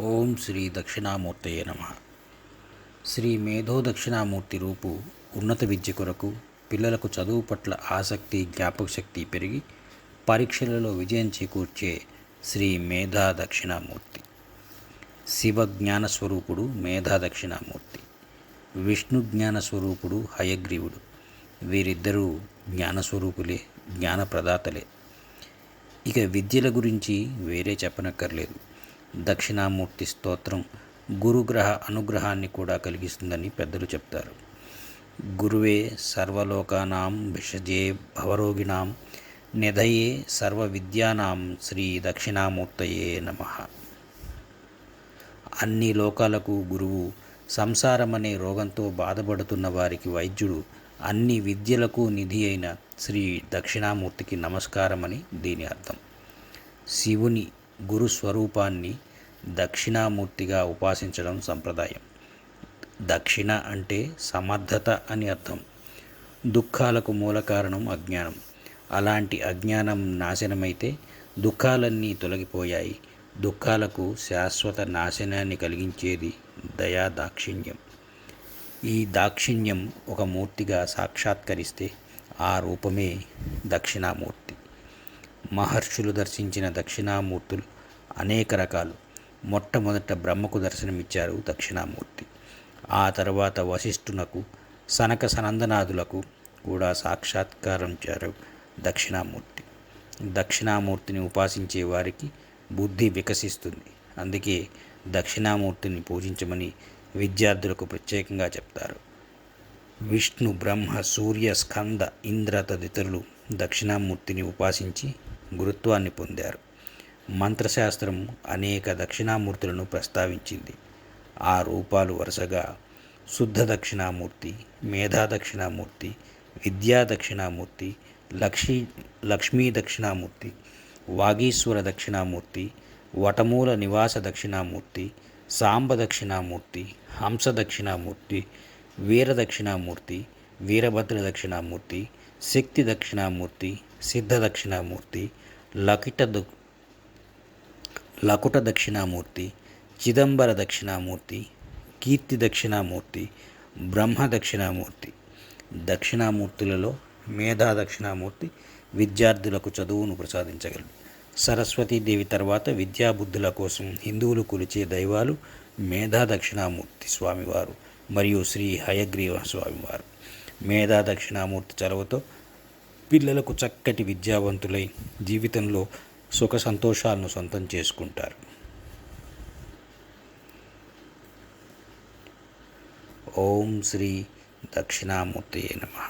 ఓం శ్రీ దక్షిణామూర్తయ నమ. శ్రీ మేధో దక్షిణామూర్తి రూపు ఉన్నత విద్య కొరకు పిల్లలకు చదువు పట్ల ఆసక్తి జ్ఞాపక శక్తి పెరిగి పరీక్షలలో విజయం చేకూర్చే శ్రీ మేధా దక్షిణామూర్తి. శివ జ్ఞాన స్వరూపుడు మేధా దక్షిణామూర్తి. విష్ణు జ్ఞాన స్వరూపుడు హయగ్రీవుడు. వీరిద్దరూ జ్ఞానస్వరూపులే జ్ఞాన ప్రదాతలే. ఇక విద్యల గురించి వేరే చెప్పనక్కర్లేదు. దక్షిణామూర్తి స్తోత్రం గురుగ్రహ అనుగ్రహాన్ని కూడా కలిగిస్తుందని పెద్దలు చెప్తారు. గురువే సర్వలోకానాం విషజే భవరోగిణాం నిధయే సర్వ విద్యానాం శ్రీ దక్షిణామూర్తయే నమ. అన్ని లోకాలకు గురువు సంసారమనే రోగంతో బాధపడుతున్న వారికి వైద్యుడు అన్ని విద్యలకు నిధి అయిన శ్రీ దక్షిణామూర్తికి నమస్కారమని దీని అర్థం. శివుని గురు స్వరూపాన్ని దక్షిణామూర్తిగా ఉపాసించడం సంప్రదాయం. దక్షిణ అంటే సమర్థత అని అర్థం. దుఃఖాలకు మూల కారణం అజ్ఞానం. అలాంటి అజ్ఞానం నాశనమైతే దుఃఖాలన్నీ తొలగిపోయాయి. దుఃఖాలకు శాశ్వత నాశనాన్ని కలిగించేది దయా దాక్షిణ్యం. ఈ దాక్షిణ్యం ఒక మూర్తిగా సాక్షాత్కరిస్తే ఆ రూపమే దక్షిణామూర్తి. మహర్షులు దర్శించిన దక్షిణామూర్తులు అనేక రకాలు. మొట్టమొదట బ్రహ్మకు దర్శనమిచ్చారు దక్షిణామూర్తి. ఆ తర్వాత వశిష్ఠునకు సనక సనందనాథులకు కూడా సాక్షాత్కారం ఇచ్చారు దక్షిణామూర్తి. దక్షిణామూర్తిని ఉపాసించే వారికి బుద్ధి వికసిస్తుంది. అందుకే దక్షిణామూర్తిని పూజించమని విద్యార్థులకు ప్రత్యేకంగా చెప్తారు. విష్ణు బ్రహ్మ సూర్య స్కంద ఇంద్ర తదితరులు దక్షిణామూర్తిని ఉపాసించి గురుత్వాన్ని పొందారు. మంత్రశాస్త్రం అనేక దక్షిణామూర్తులను ప్రస్తావించింది. ఆ రూపాలు వరుసగా శుద్ధ దక్షిణామూర్తి మేధా దక్షిణామూర్తి విద్యా దక్షిణామూర్తి లక్ష్మీ లక్ష్మీ దక్షిణామూర్తి వాగీశ్వర దక్షిణామూర్తి వటమూల నివాస దక్షిణామూర్తి సాంబ దక్షిణామూర్తి హంస దక్షిణామూర్తి వీర దక్షిణామూర్తి వీరభద్ర దక్షిణామూర్తి శక్తి దక్షిణామూర్తి సిద్ధ దక్షిణామూర్తి లకిట లకుట దక్షిణామూర్తి చిదంబర దక్షిణామూర్తి కీర్తి దక్షిణామూర్తి బ్రహ్మ దక్షిణామూర్తి. దక్షిణామూర్తులలో మేధా దక్షిణామూర్తి విద్యార్థులకు చదువును ప్రసాదించగలడు. సరస్వతీదేవి తర్వాత విద్యాబుద్ధుల కోసం హిందువులు కొలిచే దైవాలు మేధా దక్షిణామూర్తి స్వామివారు మరియు శ్రీ హయగ్రీవ స్వామివారు. మేధా దక్షిణామూర్తి చొరవతో పిల్లలకు చక్కటి విద్యావంతులై జీవితంలో సుఖ సంతోషాలను సొంతం చేసుకుంటారు. ఓం శ్రీ దక్షిణామూర్తి నమ.